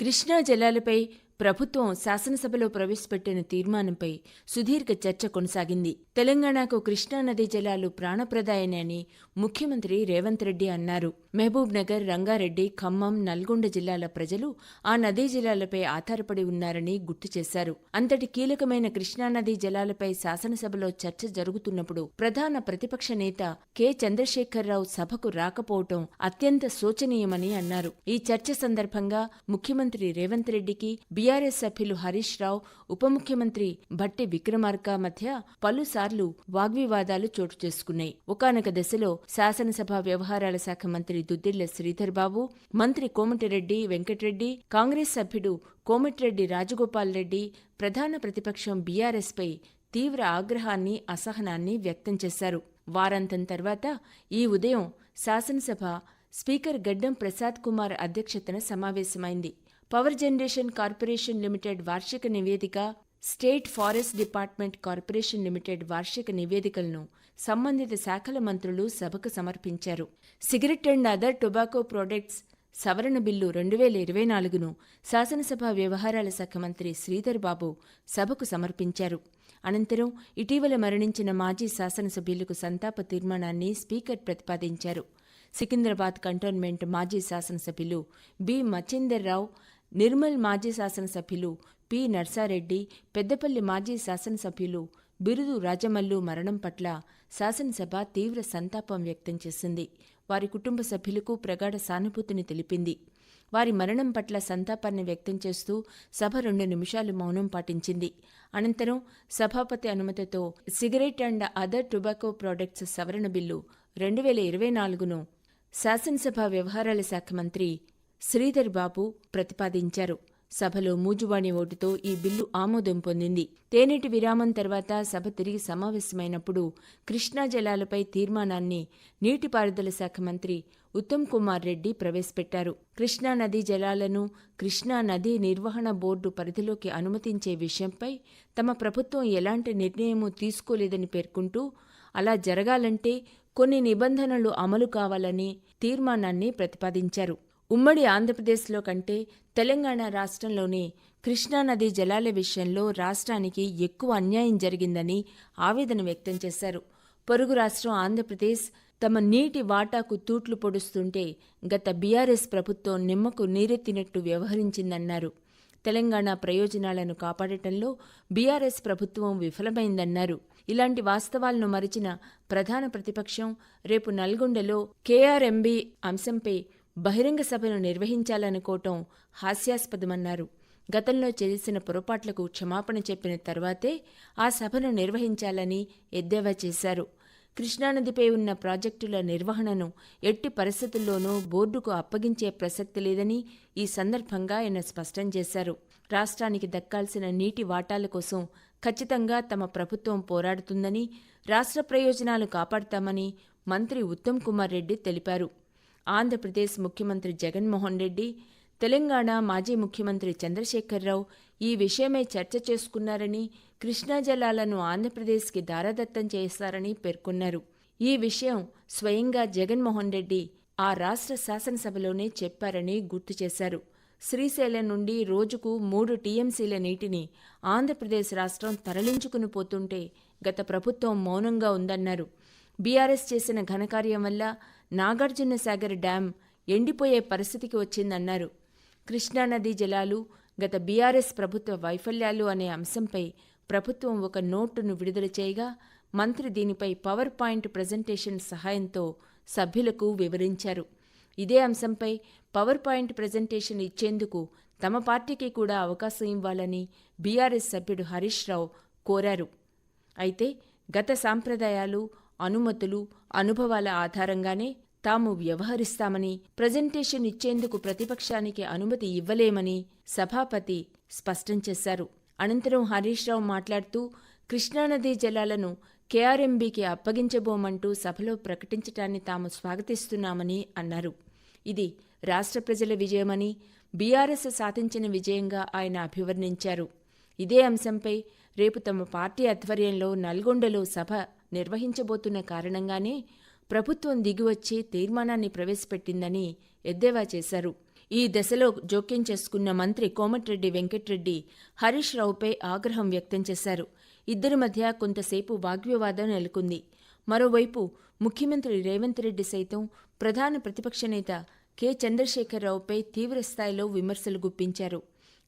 కృష్ణా జలాలపై ప్రభుత్వం శాసనసభలో ప్రవేశపెట్టిన తీర్మానంపై సుదీర్ఘ చర్చ కొనసాగింది. తెలంగాణకు కృష్ణా నదీ జలాలు ప్రాణప్రదాయని ముఖ్యమంత్రి రేవంత్ రెడ్డి అన్నారు. మహబూబ్ నగర్ రంగారెడ్డి ఖమ్మం నల్గొండ జిల్లాల ప్రజలు ఆ నదీ జలాలపై ఆధారపడి ఉన్నారని గుర్తు చేశారు. అంతటి కీలకమైన కృష్ణానదీ జలాలపై శాసనసభలో చర్చ జరుగుతున్నప్పుడు ప్రధాన ప్రతిపక్ష నేత కె. చంద్రశేఖరరావు సభకు రాకపోవటం అత్యంత శోచనీయమని అన్నారు. ఈ చర్చ సందర్భంగా ముఖ్యమంత్రి రేవంత్ రెడ్డికి టీఆర్ఎస్ సభ్యులు హరీష్ రావు ఉప ముఖ్యమంత్రి భట్టి విక్రమార్క మధ్య పలుసార్లు వాగ్వివాదాలు చోటు చేసుకున్నాయి. ఒకనొక దశలో శాసనసభ వ్యవహారాల శాఖ మంత్రి దుద్దిళ్ళ శ్రీధర్ బాబు మంత్రి కోమటిరెడ్డి వెంకటరెడ్డి కాంగ్రెస్ సభ్యుడు కోమటిరెడ్డి రాజగోపాల్ రెడ్డి ప్రధాన ప్రతిపక్షం బీఆర్ఎస్పై తీవ్ర ఆగ్రహాన్ని అసహనాన్ని వ్యక్తం చేశారు. వారాంతం తర్వాత ఈ ఉదయం శాసనసభ స్పీకర్ గడ్డం ప్రసాద్ కుమార్ అధ్యక్షతన సమావేశమైంది. పవర్ జనరేషన్ కార్పొరేషన్ లిమిటెడ్ వార్షిక నివేదిక state forest department corporation limited వార్షిక నివేదికలను సంబంధిత శాఖల మంత్రులు సభకు సమర్పించారు. Cigarette and other tobacco products సవరణ బిల్లు రెండు వేల ఇరవై నాలుగును శాసనసభ వ్యవహారాల శాఖ మంత్రి శ్రీధర్ బాబు సభకు సమర్పించారు. అనంతరం ఇటీవల మరణించిన మాజీ శాసనసభ్యులకు సంతాప తీర్మానాన్ని స్పీకర్ ప్రతిపాదించారు. సికింద్రాబాద్ కంటోన్మెంట్ మాజీ శాసనసభ్యులు బి మచ్చిందర్రావు నిర్మల్ మాజీ శాసనసభ్యులు పి. నర్సారెడ్డి పెద్దపల్లి మాజీ శాసనసభ్యులు బిరుదు రాజమల్లు మరణం పట్ల శాసనసభ తీవ్ర సంతాపం వ్యక్తం చేసింది. వారి కుటుంబ సభ్యులకు ప్రగాఢ సానుభూతిని తెలిపింది. వారి మరణం పట్ల సంతాపాన్ని వ్యక్తం చేస్తూ సభ రెండు నిమిషాలు మౌనం పాటించింది. అనంతరం సభాపతి అనుమతితో cigarette and other tobacco products సవరణ బిల్లు రెండు వేల ఇరవై నాలుగును శాసనసభ వ్యవహారాల శాఖ మంత్రి శ్రీధర్ బాబు ప్రతిపాదించారు. సభలో మూజువాణి ఓటుతో ఈ బిల్లు ఆమోదం పొందింది. తేనేటి విరామం తర్వాత సభ తిరిగి సమావేశమైనప్పుడు కృష్ణా జలాలపై తీర్మానాన్ని నీటిపారుదల శాఖ మంత్రి ఉత్తమ్ కుమార్ రెడ్డి ప్రవేశపెట్టారు. కృష్ణా నదీ జలాలను కృష్ణా నదీ నిర్వహణ బోర్డు పరిధిలోకి అనుమతించే విషయంపై తమ ప్రభుత్వం ఎలాంటి నిర్ణయమూ తీసుకోలేదని పేర్కొంటూ అలా జరగాలంటే కొన్ని నిబంధనలు అమలు కావాలని తీర్మానాన్ని ప్రతిపాదించారు. ఉమ్మడి ఆంధ్రప్రదేశ్లో కంటే తెలంగాణ రాష్ట్రంలోని కృష్ణానది జలాల విషయంలో రాష్ట్రానికి ఎక్కువ అన్యాయం జరిగిందని ఆవేదన వ్యక్తం చేశారు. పొరుగు రాష్ట్రం ఆంధ్రప్రదేశ్ తమ నీటి వాటాకు తూట్లు పొడుస్తుంటే గత బీఆర్ఎస్ ప్రభుత్వం నిమ్మకు నీరెత్తినట్టు వ్యవహరించిందన్నారు. తెలంగాణ ప్రయోజనాలను కాపాడటంలో బీఆర్ఎస్ ప్రభుత్వం విఫలమైందన్నారు. ఇలాంటి వాస్తవాలను మరిచిన ప్రధాన ప్రతిపక్షం రేపు నల్గొండలో కేఆర్ఎంబీ అంశంపై బహిరంగ సభను నిర్వహించాలనుకోవటం హాస్యాస్పదమన్నారు. గతంలో చేసిన పొరపాట్లకు క్షమాపణ చెప్పిన తర్వాతే ఆ సభను నిర్వహించాలని ఎద్దేవా చేశారు. కృష్ణానదిపై ఉన్న ప్రాజెక్టుల నిర్వహణను ఎట్టి పరిస్థితుల్లోనూ బోర్డుకు అప్పగించే ప్రసక్తి లేదని ఈ సందర్భంగా ఆయన స్పష్టం చేశారు. రాష్ట్రానికి దక్కాల్సిన నీటి వాటాల కోసం ఖచ్చితంగా తమ ప్రభుత్వం పోరాడుతుందని రాష్ట్ర ప్రయోజనాలు కాపాడతామని మంత్రి ఉత్తమ్ కుమార్ రెడ్డి తెలిపారు. ఆంధ్రప్రదేశ్ ముఖ్యమంత్రి జగన్మోహన్ రెడ్డి తెలంగాణ మాజీ ముఖ్యమంత్రి చంద్రశేఖరరావు ఈ విషయమై చర్చ చేసుకున్నారని కృష్ణా జలాలను ఆంధ్రప్రదేశ్కి దారదత్తం చేస్తారని పేర్కొన్నారు. ఈ విషయం స్వయంగా జగన్మోహన్ రెడ్డి ఆ రాష్ట్ర శాసనసభలోనే చెప్పారని గుర్తు చేశారు. శ్రీశైలం నుండి రోజుకు మూడు టీఎంసీల నీటిని ఆంధ్రప్రదేశ్ రాష్ట్రం తరలించుకుని పోతుంటే గత ప్రభుత్వం మౌనంగా ఉందన్నారు. బీఆర్ఎస్ చేసిన ఘనకార్యం వల్ల నాగార్జునసాగర్ డ్యాం ఎండిపోయే పరిస్థితికి వచ్చిందన్నారు. కృష్ణానదీ జలాలు గత బీఆర్ఎస్ ప్రభుత్వ వైఫల్యాలు అనే అంశంపై ప్రభుత్వం ఒక నోటును విడుదల చేయగా మంత్రి దీనిపై పవర్ పాయింట్ ప్రజెంటేషన్ సహాయంతో సభ్యులకు వివరించారు. ఇదే అంశంపై పవర్ పాయింట్ ప్రజెంటేషన్ ఇచ్చేందుకు తమ పార్టీకి కూడా అవకాశం ఇవ్వాలని బీఆర్ఎస్ సభ్యుడు హరీష్ రావు కోరారు. అయితే గత సాంప్రదాయాలు అనుమతులు అనుభవాల ఆధారంగానే తాము వ్యవహరిస్తామని ప్రజెంటేషన్ ఇచ్చేందుకు ప్రతిపక్షానికి అనుమతి ఇవ్వలేమని సభాపతి స్పష్టం చేశారు. అనంతరం హరీష్ రావు మాట్లాడుతూ కృష్ణానదీ జలాలను కేఆర్ఎంబీకి అప్పగించబోమంటూ సభలో ప్రకటించటాన్ని తాము స్వాగతిస్తున్నామని అన్నారు. ఇది రాష్ట్ర ప్రజల విజయమని బీఆర్ఎస్ సాధించిన విజయంగా ఆయన అభివర్ణించారు. ఇదే అంశంపై రేపు తమ పార్టీ ఆధ్వర్యంలో నల్గొండలో సభ నిర్వహించబోతున్న కారణంగానే ప్రభుత్వం దిగివచ్చి తీర్మానాన్ని ప్రవేశపెట్టిందని ఎద్దేవా చేశారు. ఈ దశలో జోక్యం చేసుకున్న మంత్రి కోమటిరెడ్డి వెంకట్రెడ్డి హరీష్ రావుపై ఆగ్రహం వ్యక్తం చేశారు. ఇద్దరి మధ్య కొంతసేపు వాగ్వివాదం నెలకొంది. మరోవైపు ముఖ్యమంత్రి రేవంత్ రెడ్డి సైతం ప్రధాన ప్రతిపక్ష నేత కె చంద్రశేఖరరావుపై తీవ్రస్థాయిలో విమర్శలు గుప్పించారు.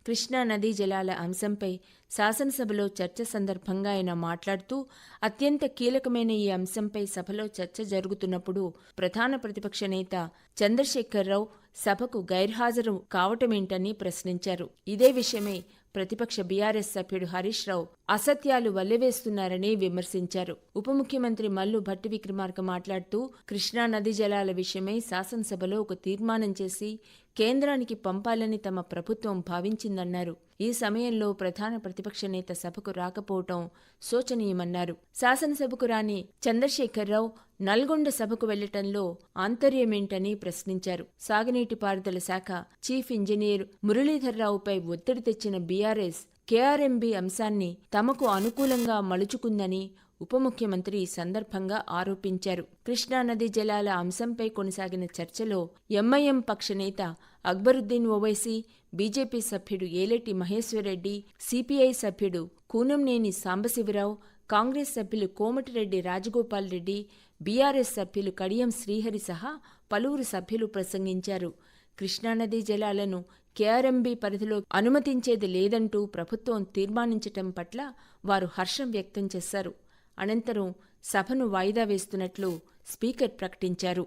కృష్ణా నదీ జలాల అంశంపై శాసనసభలో చర్చ సందర్భంగా ఆయన మాట్లాడుతూ అత్యంత కీలకమైన ఈ అంశంపై సభలో చర్చ జరుగుతున్నప్పుడు ప్రధాన ప్రతిపక్ష నేత చంద్రశేఖరరావు సభకు గైర్హాజరు కావటమేంటని ప్రశ్నించారు. ఇదే విషయమై ప్రతిపక్ష బీఆర్ఎస్ సభ్యుడు హరీష్ రావు అసత్యాలు వల్లెవేస్తున్నారని విమర్శించారు. ఉప ముఖ్యమంత్రి మల్లు భట్టి విక్రమార్క మాట్లాడుతూ కృష్ణా నదీ జలాల విషయమై శాసనసభలో ఒక తీర్మానం చేసి కేంద్రానికి పంపాలని తమ ప్రభుత్వం భావించిందన్నారు. ఈ సమయంలో ప్రధాన ప్రతిపక్ష నేత సభకు రాకపోవటం శోచనీయమన్నారు. శాసనసభకు రాని చంద్రశేఖరరావు నల్గొండ సభకు వెళ్ళటంలో ఆంతర్యమేంటని ప్రశ్నించారు. సాగునీటి పారుదల శాఖ చీఫ్ ఇంజనీర్ మురళీధర్రావుపై ఒత్తిడి తెచ్చిన బీఆర్ఎస్ కేఆర్ఎంబీ అంశాన్ని తమకు అనుకూలంగా మలుచుకుందని ఉప ముఖ్యమంత్రి సందర్భంగా ఆరోపించారు. కృష్ణానది జలాల అంశంపై కొనసాగిన చర్చలో ఎంఐఎం పక్ష నేత అక్బరుద్దీన్ ఓవైసీ బీజేపీ సభ్యుడు ఏలేటి మహేశ్వరరెడ్డి సిపిఐ సభ్యుడు కూనంనేని సాంబశివరావు కాంగ్రెస్ సభ్యులు కోమటిరెడ్డి రాజగోపాల్ రెడ్డి బీఆర్ఎస్ సభ్యులు కడియం శ్రీహరి సహా పలువురు సభ్యులు ప్రసంగించారు. కృష్ణానదీ జలాలను కేఆర్ఎంబీ పరిధిలో అనుమతించేది లేదంటూ ప్రభుత్వం తీర్మానించటం పట్ల వారు హర్షం వ్యక్తం చేశారు. అనంతరం సభను వాయిదా వేస్తున్నట్లు స్పీకర్ ప్రకటించారు.